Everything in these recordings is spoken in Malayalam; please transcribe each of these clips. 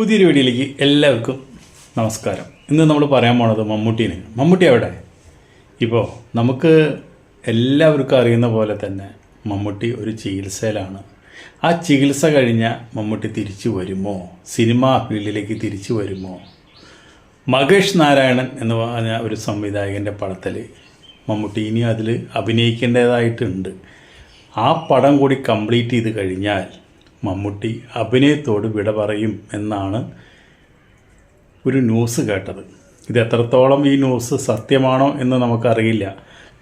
പുതിയൊരു വീഡിയോയിലേക്ക് എല്ലാവർക്കും നമസ്കാരം. ഇന്ന് നമ്മൾ പറയാൻ പോണത് മമ്മൂട്ടീനെ. മമ്മൂട്ടി എവിടെ? ഇപ്പോൾ നമുക്ക് എല്ലാവർക്കും അറിയുന്ന പോലെ തന്നെ മമ്മൂട്ടി ഒരു ചികിത്സയിലാണ്. ആ ചികിത്സ കഴിഞ്ഞ മമ്മൂട്ടി തിരിച്ചു വരുമോ? സിനിമാ ഫീൽഡിലേക്ക് തിരിച്ചു വരുമോ? മകേഷ് നാരായണൻ എന്ന് പറഞ്ഞ ഒരു സംവിധായകന്റെ പടത്തിൽ മമ്മൂട്ടി ഇനി അതിൽ അഭിനയിക്കേണ്ടതായിട്ടുണ്ട്. ആ പടം കൂടി കംപ്ലീറ്റ് ചെയ്ത് കഴിഞ്ഞാൽ മമ്മൂട്ടി അഭിനയത്തോട് വിട പറയും എന്നാണ് ഒരു ന്യൂസ് കേട്ടത്. ഇത് എത്രത്തോളം ഈ ന്യൂസ് സത്യമാണോ എന്ന് നമുക്കറിയില്ല.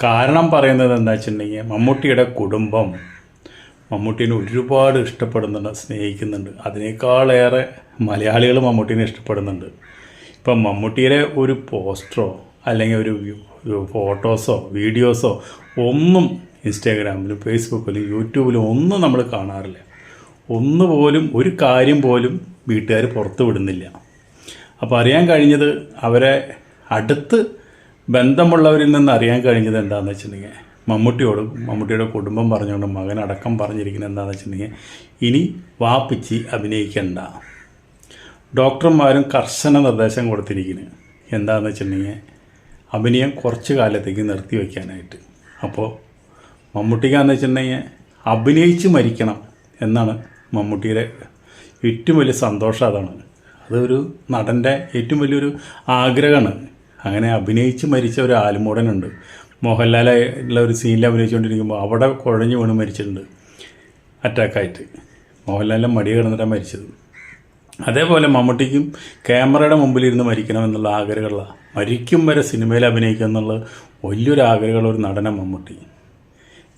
കാരണം പറയുന്നത് എന്താ വെച്ചിട്ടുണ്ടെങ്കിൽ മമ്മൂട്ടിയുടെ കുടുംബം മമ്മൂട്ടീനെ ഒരുപാട് ഇഷ്ടപ്പെടുന്നുണ്ട് സ്നേഹിക്കുന്നുണ്ട്. അതിനേക്കാളേറെ മലയാളികൾ മമ്മൂട്ടീനെ ഇഷ്ടപ്പെടുന്നുണ്ട്. ഇപ്പം മമ്മൂട്ടിയുടെ ഒരു പോസ്റ്ററോ അല്ലെങ്കിൽ ഒരു ഫോട്ടോസോ വീഡിയോസോ ഒന്നും ഇൻസ്റ്റാഗ്രാമിലും ഫേസ്ബുക്കിലും യൂട്യൂബിലും ഒന്നും നമ്മൾ കാണാറില്ല. ഒന്നുപോലും ഒരു കാര്യം പോലും വീട്ടുകാർ പുറത്തു വിടുന്നില്ല. അപ്പോൾ അറിയാൻ കഴിഞ്ഞത് അവരെ അടുത്ത് ബന്ധമുള്ളവരിൽ നിന്ന് അറിയാൻ കഴിഞ്ഞത് എന്താണെന്ന് വെച്ചിട്ടുണ്ടെങ്കിൽ മമ്മൂട്ടിയോട് മമ്മൂട്ടിയുടെ കുടുംബം പറഞ്ഞുകൊണ്ട് അടക്കം പറഞ്ഞിരിക്കുന്നത് എന്താണെന്ന് വെച്ചിട്ടുണ്ടെങ്കിൽ ഇനി വാപ്പിച്ച് അഭിനയിക്കണ്ട. ഡോക്ടർമാരും കർശന നിർദ്ദേശം കൊടുത്തിരിക്കുന്നു. എന്താണെന്ന് വെച്ചിട്ടുണ്ടെങ്കിൽ അഭിനയം കുറച്ച് കാലത്തേക്ക് നിർത്തി വയ്ക്കാനായിട്ട്. അപ്പോൾ മമ്മൂട്ടിക്കാന്ന് വെച്ചിട്ടുണ്ടെങ്കിൽ അഭിനയിച്ച് മരിക്കണം എന്നാണ് മമ്മൂട്ടിയുടെ ഏറ്റവും വലിയ സന്തോഷം അതാണ്. അതൊരു നടന്റെ ഏറ്റവും വലിയൊരു ആഗ്രഹമാണ്. അങ്ങനെ അഭിനയിച്ച് മരിച്ച ഒരു ആലുമൂടനുണ്ട്. മോഹൻലാലുള്ള ഒരു സീനിൽ അഭിനയിച്ചുകൊണ്ടിരിക്കുമ്പോൾ അവിടെ കുഴഞ്ഞു വീണ് മരിച്ചിട്ടുണ്ട് അറ്റാക്കായിട്ട്. മോഹൻലാലിന്റെ മടി കിടന്നിട്ടാണ് മരിച്ചത്. അതേപോലെ മമ്മൂട്ടിക്കും ക്യാമറയുടെ മുമ്പിലിരുന്ന് മരിക്കണമെന്നുള്ള ആഗ്രഹമുള്ള മരിക്കും വരെ സിനിമയിൽ അഭിനയിക്കുക എന്നുള്ള വലിയൊരു ആഗ്രഹമുള്ള ഒരു നടനം മമ്മൂട്ടി.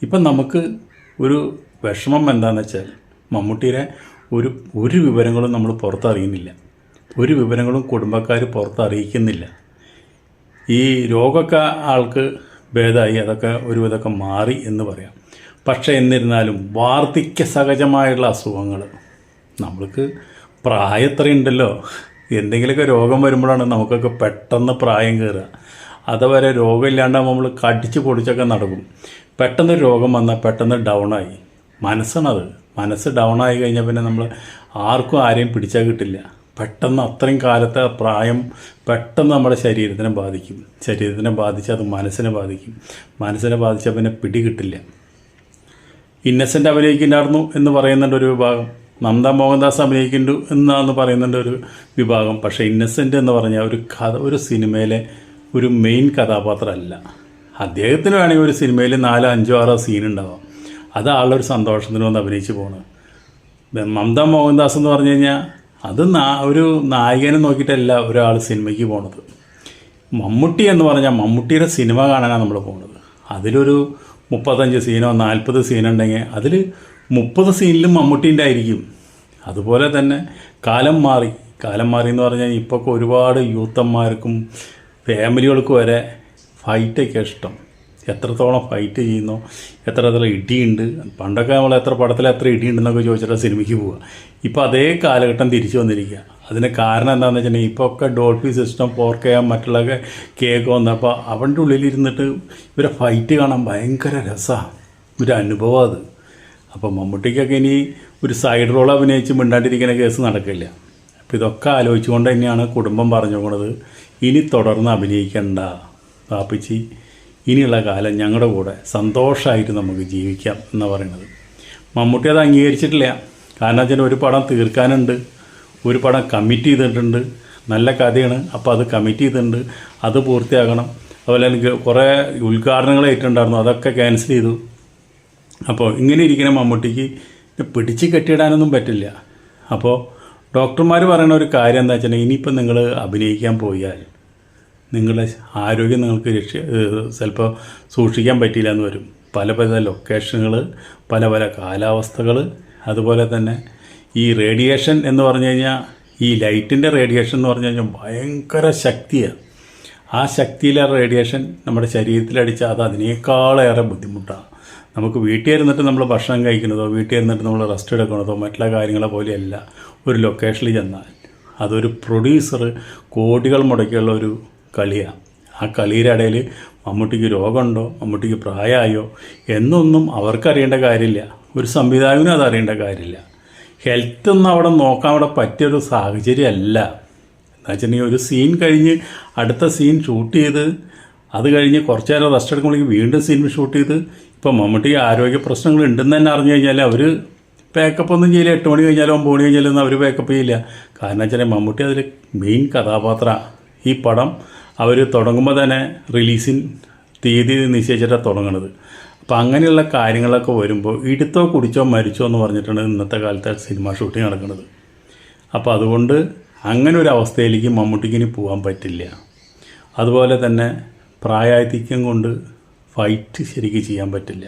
ഇപ്പം നമുക്ക് ഒരു വിഷമം എന്താണെന്ന് വെച്ചാൽ മമ്മൂട്ടിയുടെ ഒരു ഒരു വിവരങ്ങളും നമ്മൾ പുറത്തറിയുന്നില്ല. ഒരു വിവരങ്ങളും കുടുംബക്കാർ പുറത്തറിയിക്കുന്നില്ല. ഈ രോഗമൊക്കെ ആൾക്ക് ഭേദമായി അതൊക്കെ ഒരുവിധമൊക്കെ മാറി എന്ന് പറയാം. പക്ഷേ എന്നിരുന്നാലും വാർദ്ധക്യ സഹജമായുള്ള അസുഖങ്ങൾ നമ്മൾക്ക് പ്രായത്രയുണ്ടല്ലോ എന്തെങ്കിലുമൊക്കെ രോഗം വരുമ്പോഴാണ് നമുക്കൊക്കെ പെട്ടെന്ന് പ്രായം കയറുക. അതുവരെ രോഗമില്ലാണ്ട് നമ്മൾ കടിച്ച് പൊടിച്ചൊക്കെ നടക്കും. പെട്ടെന്ന് രോഗം വന്നാൽ പെട്ടെന്ന് ഡൗണായി മനസ്സാണത്. മനസ്സ് ഡൗൺ ആയി കഴിഞ്ഞാൽ പിന്നെ നമ്മൾ ആർക്കും ആരെയും പിടിച്ചാൽ കിട്ടില്ല. പെട്ടെന്ന് അത്രയും കാലത്തെ പ്രായം പെട്ടെന്ന് നമ്മുടെ ശരീരത്തിനെ ബാധിക്കും. ശരീരത്തിനെ ബാധിച്ചാൽ അത് മനസ്സിനെ ബാധിക്കും. മനസ്സിനെ ബാധിച്ചാൽ പിന്നെ പിടി കിട്ടില്ല. ഇന്നസെന്റ് അഭിനയിക്കുന്നുണ്ടായിരുന്നു എന്ന് പറയുന്നുണ്ട് ഒരു വിഭാഗം. നന്ദ മോഹൻദാസ് അഭിനയിക്കുന്നു എന്നാന്ന് പറയുന്നുണ്ട് ഒരു വിഭാഗം. പക്ഷേ ഇന്നസെന്റ് എന്ന് പറഞ്ഞാൽ ഒരു കഥ ഒരു സിനിമയിലെ ഒരു മെയിൻ കഥാപാത്രമല്ല. അദ്ദേഹത്തിന് വേണമെങ്കിൽ ഒരു സിനിമയിൽ നാലോ അഞ്ചോ ആറോ സീൻ ഉണ്ടാവാം. അത് ആളൊരു സന്തോഷത്തിന് വന്ന് അഭിനയിച്ച് പോകണം മമത മോഹൻദാസ് എന്ന് പറഞ്ഞു കഴിഞ്ഞാൽ അത് നാ- ഒരു നായകനെ നോക്കിയിട്ടല്ല ഒരാൾ സിനിമയ്ക്ക് പോണത്. മമ്മൂട്ടി എന്ന് പറഞ്ഞാൽ മമ്മൂട്ടിയുടെ സിനിമ കാണാനാണ് നമ്മൾ പോകുന്നത് അതിലൊരു മുപ്പത്തഞ്ച് സീനോ നാൽപ്പത് സീനുണ്ടെങ്കിൽ അതിൽ മുപ്പത് സീനിലും മമ്മൂട്ടീന്റെ ആയിരിക്കും അതുപോലെ തന്നെ കാലം മാറി. കാലം മാറി എന്ന് പറഞ്ഞാൽ ഇപ്പോൾ ഒരുപാട് യൂത്തന്മാർക്കും ഫാമിലികൾക്ക് വരെ ഫൈറ്റൊക്കെ ഇഷ്ടം. എത്രത്തോളം ഫൈറ്റ് ചെയ്യുന്നു എത്ര എത്ര ഇടിയുണ്ട് പണ്ടൊക്കെ നമ്മൾ എത്ര പടത്തിൽ എത്ര ഇടിയുണ്ടെന്നൊക്കെ ചോദിച്ചിട്ടാണ് സിനിമയ്ക്ക് പോവുക. ഇപ്പോൾ അതേ കാലഘട്ടം തിരിച്ചു വന്നിരിക്കുക. അതിന് കാരണം എന്താണെന്ന് വെച്ചിട്ടുണ്ടെങ്കിൽ ഇപ്പോൾ ഒക്കെ ഡോൾഫി സിസ്റ്റം ഫോർ കെ മറ്റുള്ള കേക്ക് വന്നപ്പോൾ അവന്റെ ഉള്ളിലിരുന്നിട്ട് ഇവരെ ഫൈറ്റ് കാണാൻ ഭയങ്കര രസമാണ് ഒരു അനുഭവം അത്. അപ്പോൾ മമ്മൂട്ടിക്കൊക്കെ ഇനി ഒരു സൈഡ് റോൾ അഭിനയിച്ച് മിണ്ടാണ്ടിരിക്കുന്ന കേസ് നടക്കില്ല. അപ്പോൾ ഇതൊക്കെ ആലോചിച്ചുകൊണ്ട് തന്നെയാണ് കുടുംബം പറഞ്ഞു പോണത് ഇനി തുടർന്ന് അഭിനയിക്കണ്ട പാപ്പിച്ചി ഇനിയുള്ള കാലം ഞങ്ങളുടെ കൂടെ സന്തോഷമായിട്ട് നമുക്ക് ജീവിക്കാം എന്ന് പറയുന്നത്. മമ്മൂട്ടി അത് അംഗീകരിച്ചിട്ടില്ല. കാരണം വെച്ചാൽ ഒരു പടം തീർക്കാനുണ്ട്. ഒരു പടം കമ്മിറ്റ് ചെയ്തിട്ടുണ്ട്. നല്ല കഥയാണ്. അപ്പോൾ അത് കമ്മിറ്റ് ചെയ്തിട്ടുണ്ട്. അത് പൂർത്തിയാക്കണം അതുപോലെ എനിക്ക് കുറേ ഉദ്ഘാടനങ്ങൾ ഏറ്റുണ്ടായിരുന്നു അതൊക്കെ ക്യാൻസൽ ചെയ്തു. അപ്പോൾ ഇങ്ങനെ ഇരിക്കുന്ന മമ്മൂട്ടിക്ക് പിടിച്ച് കെട്ടിയിടാനൊന്നും പറ്റില്ല. അപ്പോൾ ഡോക്ടർമാർ പറയുന്ന ഒരു കാര്യം എന്താ വെച്ചിട്ടുണ്ടെങ്കിൽ ഇനിയിപ്പോൾ നിങ്ങൾ അഭിനയിക്കാൻ പോയാൽ നിങ്ങളുടെ ആരോഗ്യം നിങ്ങൾക്ക് രക്ഷ ചിലപ്പോൾ സൂക്ഷിക്കാൻ പറ്റിയില്ല എന്ന് വരും. പല പല ലൊക്കേഷനുകൾ പല പല കാലാവസ്ഥകൾ അതുപോലെ തന്നെ ഈ റേഡിയേഷൻ എന്ന് പറഞ്ഞു കഴിഞ്ഞാൽ ഈ ലൈറ്റിന്റെ റേഡിയേഷൻ എന്ന് പറഞ്ഞു കഴിഞ്ഞാൽ ഭയങ്കര ശക്തിയാണ് ആ ശക്തിയിലെ റേഡിയേഷൻ നമ്മുടെ ശരീരത്തിലടിച്ചാൽ അത് അതിനേക്കാളേറെ ബുദ്ധിമുട്ടാണ് നമുക്ക് വീട്ടിൽ ഇരുന്നിട്ട് നമ്മൾ ഭക്ഷണം കഴിക്കുന്നതോ വീട്ടിൽ ഇരുന്നിട്ട് നമ്മൾ റെസ്റ്റ് എടുക്കുന്നതോ മറ്റുള്ള കാര്യങ്ങളെ പോലെയല്ല ഒരു ലൊക്കേഷനിൽ ചെന്നാൽ. അതൊരു പ്രൊഡ്യൂസർ കോടികൾ മുടക്കിയുള്ള ഒരു കളിയാണ് ആ കളിയുടെ ഇടയിൽ മമ്മൂട്ടിക്ക് രോഗമുണ്ടോ? മമ്മൂട്ടിക്ക് പ്രായമായോ? എന്നൊന്നും അവർക്കറിയേണ്ട കാര്യമില്ല. ഒരു സംവിധായകനും അത് അറിയേണ്ട കാര്യമില്ല. ഹെൽത്ത് ഒന്നും അവിടെ നോക്കാൻ അവിടെ പറ്റിയൊരു സാഹചര്യമല്ല. എന്താ വെച്ചിട്ടുണ്ടെങ്കിൽ ഒരു സീൻ കഴിഞ്ഞ് അടുത്ത സീൻ ഷൂട്ട് ചെയ്ത് അത് കഴിഞ്ഞ് കുറച്ച് നേരം റെസ്റ്റ് എടുക്കുമ്പോഴേക്കും വീണ്ടും സീൻ ഷൂട്ട് ചെയ്ത് ഇപ്പോൾ മമ്മൂട്ടി ആരോഗ്യ പ്രശ്നങ്ങൾ ഉണ്ടെന്ന് തന്നെ അറിഞ്ഞു കഴിഞ്ഞാൽ അവർ പാക്കപ്പ് ഒന്നും ചെയ്യില്ല. എട്ട് മണി കഴിഞ്ഞാലും ഒമ്പത് മണി കഴിഞ്ഞാലും അവർ പേക്കപ്പ് ചെയ്യില്ല. കാരണം വെച്ചാൽ മമ്മൂട്ടി അതിൽ മെയിൻ കഥാപാത്ര ഈ പടം അവർ തുടങ്ങുമ്പോൾ തന്നെ റിലീസിൻ തീയതി നിശ്ചയിച്ചിട്ടാണ് തുടങ്ങുന്നത് അപ്പം അങ്ങനെയുള്ള കാര്യങ്ങളൊക്കെ വരുമ്പോൾ ഇടുത്തോ കുടിച്ചോ മരിച്ചോ എന്ന് പറഞ്ഞിട്ടാണ് ഇന്നത്തെ കാലത്തെ സിനിമ ഷൂട്ടിംഗ് നടക്കുന്നത് അപ്പോൾ അതുകൊണ്ട് അങ്ങനെ ഒരു അവസ്ഥയിലേക്ക് മമ്മൂട്ടിക്ക് ഇനി പോകാൻ പറ്റില്ല. അതുപോലെ തന്നെ പ്രായാധിക്യം കൊണ്ട് ഫൈറ്റ് ശരിക്കും ചെയ്യാൻ പറ്റില്ല.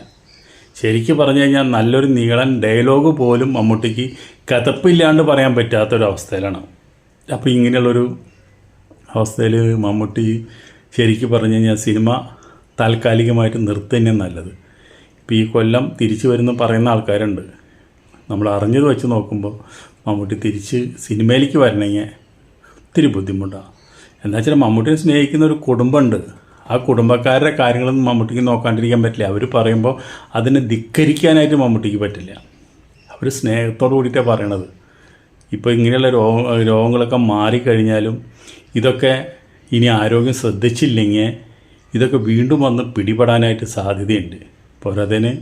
ശരിക്കും പറഞ്ഞു കഴിഞ്ഞാൽ നല്ലൊരു നീളൻ ഡയലോഗ് പോലും മമ്മൂട്ടിക്ക് കഥപ്പില്ലാണ്ട് പറയാൻ പറ്റാത്തൊരവസ്ഥയിലാണ്. അപ്പോൾ ഇങ്ങനെയുള്ളൊരു അവസ്ഥയിൽ മമ്മൂട്ടി ശരിക്കും പറഞ്ഞു കഴിഞ്ഞാൽ സിനിമ താൽക്കാലികമായിട്ട് നിർത്തുതന്നെ നല്ലത്. ഇപ്പോൾ ഈ കൊല്ലം തിരിച്ചു വരുന്ന പറയുന്ന ആൾക്കാരുണ്ട്. നമ്മൾ അറിഞ്ഞത് വെച്ച് നോക്കുമ്പോൾ മമ്മൂട്ടി തിരിച്ച് സിനിമയിലേക്ക് വരണമെങ്കിൽ ഒത്തിരി ബുദ്ധിമുട്ടാണ് എന്താ വെച്ചാൽ മമ്മൂട്ടിയെ സ്നേഹിക്കുന്ന ഒരു കുടുംബമുണ്ട് ആ കുടുംബക്കാരുടെ കാര്യങ്ങളൊന്നും മമ്മൂട്ടിക്ക് നോക്കാണ്ടിരിക്കാൻ പറ്റില്ല. അവർ പറയുമ്പോൾ അതിനെ ധിക്കരിക്കാനായിട്ട് മമ്മൂട്ടിക്ക് പറ്റില്ല. അവർ സ്നേഹത്തോടു കൂടിയിട്ടാണ് പറയണത്. ഇപ്പോൾ ഇങ്ങനെയുള്ള രോഗ രോഗങ്ങളൊക്കെ മാറിക്കഴിഞ്ഞാലും ഇതൊക്കെ ഇനി ആരോഗ്യം ശ്രദ്ധിച്ചില്ലെങ്കിൽ ഇതൊക്കെ വീണ്ടും വന്ന് പിടിപെടാനായിട്ട് സാധ്യതയുണ്ട്. പോരാതേന്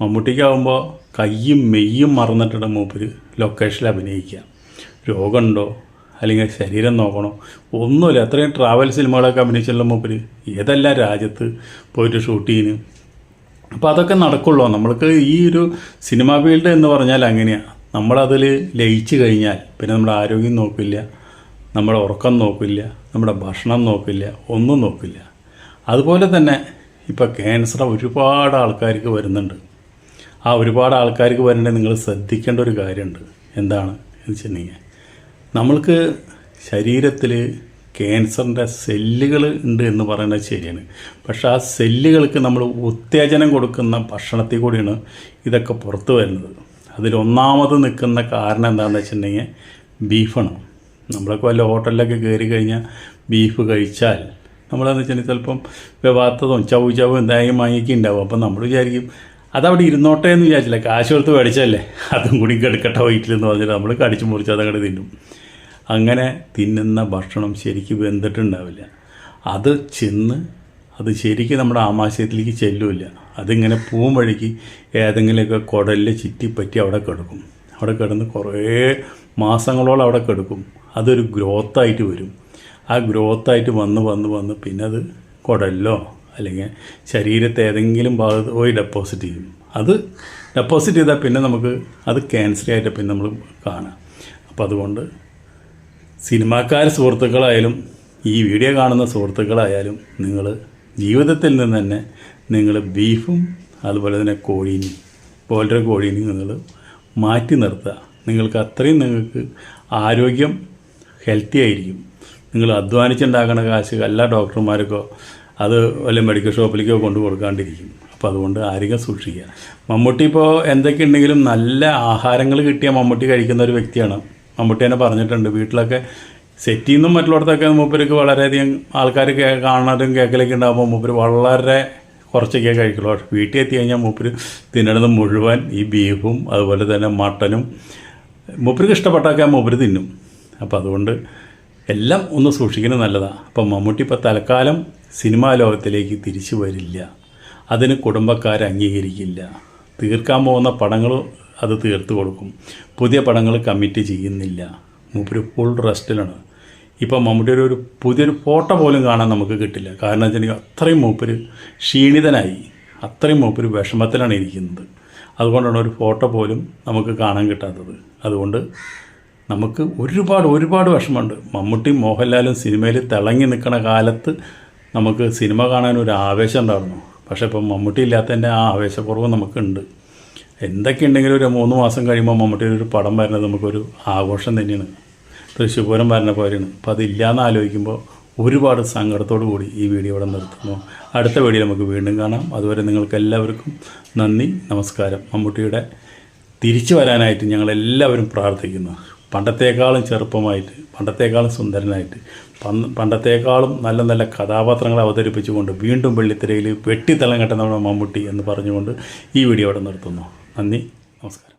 മമ്മൂട്ടിക്കാവുമ്പോൾ കയ്യും മെയ്യും മറന്നിട്ടുണ്ട് മൂപ്പര് ലൊക്കേഷനിൽ അഭിനയിക്കുക. രോഗമുണ്ടോ? അല്ലെങ്കിൽ ശരീരം നോക്കണോ? ഒന്നുമില്ല. അത്രയും ട്രാവൽ സിനിമകളൊക്കെ അഭിനയിച്ചുള്ള മൂപ്പര് ഏതെല്ലാം രാജ്യത്ത് പോയിട്ട് ഷൂട്ട് ചെയ്യുന്നു അപ്പോൾ അതൊക്കെ നടക്കുള്ളൂ. നമ്മൾക്ക് ഈ ഒരു സിനിമാ ഫീൽഡ് എന്ന് പറഞ്ഞാൽ അങ്ങനെയാണ് നമ്മളതിൽ ലയിച്ചു കഴിഞ്ഞാൽ പിന്നെ നമ്മുടെ ആരോഗ്യം നോക്കില്ല നമ്മുടെ ഉറക്കം നോക്കില്ല നമ്മുടെ ഭക്ഷണം നോക്കില്ല ഒന്നും നോക്കില്ല. അതുപോലെ തന്നെ ഇപ്പോൾ ക്യാൻസർ ഒരുപാട് ആൾക്കാർക്ക് വരുന്നുണ്ട്. ആ ഒരുപാട് ആൾക്കാർക്ക് വരേണ്ടത് നിങ്ങൾ ശ്രദ്ധിക്കേണ്ട ഒരു കാര്യമുണ്ട്. എന്താണ്? എന്ന് വെച്ചിട്ടുണ്ടെങ്കിൽ നമ്മൾക്ക് ശരീരത്തിൽ ക്യാൻസറിന്റെ സെല്ലുകൾ ഉണ്ട് എന്ന് പറയുന്നത് ശരിയാണ്. പക്ഷേ ആ സെല്ലുകൾക്ക് നമ്മൾ ഉത്തേജനം കൊടുക്കുന്ന ഭക്ഷണത്തിൽ കൂടിയാണ് ഇതൊക്കെ പുറത്തു വരുന്നത്. അതിലൊന്നാമത് നിൽക്കുന്ന കാരണം എന്താണെന്ന് വെച്ചിട്ടുണ്ടെങ്കിൽ ബീഫാണ്. നമ്മളൊക്കെ വല്ല ഹോട്ടലിലൊക്കെ കയറി കഴിഞ്ഞാൽ ബീഫ് കഴിച്ചാൽ നമ്മളെന്ന് വെച്ചിട്ടുണ്ടെങ്കിൽ ചിലപ്പം വ്യവാത്തതും ചവ് ചവും എന്തായാലും വാങ്ങിക്കുണ്ടാവും അപ്പം നമ്മൾ വിചാരിക്കും അതവിടെ ഇരുന്നോട്ടെ എന്ന് വിചാരിച്ചില്ല. കാശ് കൊടുത്ത് മേടിച്ചല്ലേ അതും കൂടി കിടക്കട്ടെ വയറ്റിലെന്ന് പറഞ്ഞിട്ട് നമ്മൾ കടിച്ചു മുറിച്ച് അതങ്ങോട്ട് തിന്നും. അങ്ങനെ തിന്നുന്ന ഭക്ഷണം ശരിക്കും വെന്തിട്ടുണ്ടാവില്ല. അത് ചെന്ന് അത് ശരിക്കും നമ്മുടെ ആമാശയത്തിലേക്ക് ചെല്ലില്ല. അതിങ്ങനെ പൂവും വഴിക്ക് ഏതെങ്കിലുമൊക്കെ കുടലിൽ ചുറ്റിപ്പറ്റി അവിടെ കിടക്കും. അവിടെ കിടന്ന് കുറേ മാസങ്ങളോളം അവിടെ കിടക്കും. അതൊരു ഗ്രോത്തായിട്ട് വരും. ആ ഗ്രോത്തായിട്ട് വന്ന് വന്ന് വന്ന് പിന്നെ അത് കുടലിലോ അല്ലെങ്കിൽ ശരീരത്തെ ഏതെങ്കിലും ഭാഗത്ത് പോയി ഡെപ്പോസിറ്റ് ചെയ്യും. അത് ഡെപ്പോസിറ്റ് ചെയ്താൽ പിന്നെ നമുക്ക് അത് ക്യാൻസർ ആയിട്ട് പിന്നെ നമ്മൾ കാണാം. അപ്പോൾ അതുകൊണ്ട് സിനിമാക്കാർ സുഹൃത്തുക്കളായാലും ഈ വീഡിയോ കാണുന്ന സുഹൃത്തുക്കളായാലും നിങ്ങൾ ജീവിതത്തിൽ നിന്ന് തന്നെ നിങ്ങൾ ബീഫും അതുപോലെ തന്നെ കോഴീനും പോലെ കോഴീനും നിങ്ങൾ മാറ്റി നിർത്തുക. നിങ്ങൾക്ക് അത്രയും നിങ്ങൾക്ക് ആരോഗ്യം ഹെൽത്തി ആയിരിക്കും. നിങ്ങൾ അധ്വാനിച്ചുണ്ടാക്കുന്ന കാശ് എല്ലാ ഡോക്ടർമാർക്കോ അത് വല്ല മെഡിക്കൽ ഷോപ്പിലേക്കോ കൊണ്ടു കൊടുക്കാണ്ടിരിക്കും. അപ്പോൾ അതുകൊണ്ട് ആരോഗ്യം സൂക്ഷിക്കുക. മമ്മൂട്ടി ഇപ്പോൾ എന്തൊക്കെ ഉണ്ടെങ്കിലും നല്ല ആഹാരങ്ങൾ കിട്ടിയ മമ്മൂട്ടി കഴിക്കുന്ന ഒരു വ്യക്തിയാണ്. മമ്മൂട്ടി തന്നെ പറഞ്ഞിട്ടുണ്ട് വീട്ടിലൊക്കെ സെറ്റിൽ നിന്നും മറ്റുള്ളിടത്തൊക്കെ മൂപ്പർക്ക് വളരെയധികം ആൾക്കാർ കാണാനും കേൾക്കലൊക്കെ ഉണ്ടാകുമ്പോൾ മൂപ്പര് വളരെ കുറച്ചൊക്കെ കഴിക്കുള്ളൂ. പക്ഷേ വീട്ടിൽ എത്തി കഴിഞ്ഞാൽ മൂപ്പര് തിന്നണത് മുഴുവൻ ഈ ബീഫും അതുപോലെ തന്നെ മട്ടനും മൂപ്പർക്ക് ഇഷ്ടപ്പെട്ടൊക്കെ മൂപ്പര് തിന്നും. അപ്പോൾ അതുകൊണ്ട് എല്ലാം ഒന്ന് സൂക്ഷിക്കുന്നത് നല്ലതാണ് അപ്പം മമ്മൂട്ടി ഇപ്പോൾ തൽക്കാലം സിനിമാ ലോകത്തിലേക്ക് തിരിച്ചു വരില്ല. അതിന് കുടുംബക്കാർ അംഗീകരിക്കില്ല. തീർക്കാൻ പോകുന്ന പടങ്ങൾ അത് തീർത്ത് കൊടുക്കും. പുതിയ പടങ്ങൾ കമ്മിറ്റ് ചെയ്യുന്നില്ല. മൂപ്പര് ഫുൾ റെസ്റ്റിലാണ് ഇപ്പം മമ്മൂട്ടിയുടെ ഒരു പുതിയൊരു ഫോട്ടോ പോലും കാണാൻ നമുക്ക് കിട്ടില്ല. കാരണം വെച്ചിട്ടുണ്ടെങ്കിൽ അത്രയും മൂപ്പര് ക്ഷീണിതനായി. അത്രയും മൂപ്പര് വിഷമത്തിലാണ് ഇരിക്കുന്നത്. അതുകൊണ്ടാണ് ഒരു ഫോട്ടോ പോലും നമുക്ക് കാണാൻ കിട്ടാത്തത്. അതുകൊണ്ട് നമുക്ക് ഒരുപാട് ഒരുപാട് വിഷമമുണ്ട്. മമ്മൂട്ടിയും മോഹൻലാലും സിനിമയിൽ തിളങ്ങി നിൽക്കുന്ന കാലത്ത് നമുക്ക് സിനിമ കാണാൻ ഒരു ആവേശം ഉണ്ടായിരുന്നു. പക്ഷേ ഇപ്പം മമ്മൂട്ടി ഇല്ലാത്തതിന്റെ ആ ആവേശക്കുറവ് നമുക്കുണ്ട്. എന്തൊക്കെ ഉണ്ടെങ്കിലും ഒരു മൂന്ന് മാസം കഴിയുമ്പോൾ മമ്മൂട്ടിയുടെ ഒരു പടം വരുന്നത് നമുക്കൊരു ആഘോഷം തന്നെയാണ്. തൃശ്ശൂർ പൂരം വരുന്ന പോലെയാണ്. അതില്ലാന്ന് ആലോചിക്കുമ്പോൾ ഒരുപാട് സങ്കടത്തോടു കൂടി ഈ വീഡിയോ ഇവിടെ നിർത്തുന്നു. അടുത്ത വീഡിയോ നമുക്ക് വീണ്ടും കാണാം. അതുവരെ നിങ്ങൾക്ക് എല്ലാവർക്കും നന്ദി നമസ്കാരം. മമ്മൂട്ടിയുടെ തിരിച്ചു വരാനായിട്ട് ഞങ്ങൾ എല്ലാവരും പ്രാർത്ഥിക്കുന്നു. പണ്ടത്തേക്കാളും ചെറുപ്പമായിട്ട് പണ്ടത്തേക്കാളും സുന്ദരനായിട്ട് പണ്ടത്തേക്കാളും നല്ല നല്ല കഥാപാത്രങ്ങളെ അവതരിപ്പിച്ചുകൊണ്ട് വീണ്ടും വെള്ളിത്തിരയിൽ വെട്ടിത്തളം കെട്ടുന്ന മമ്മൂട്ടി എന്ന് പറഞ്ഞുകൊണ്ട് ഈ വീഡിയോ ഇവിടെ നിർത്തുന്നു. നന്ദി നമസ്കാരം.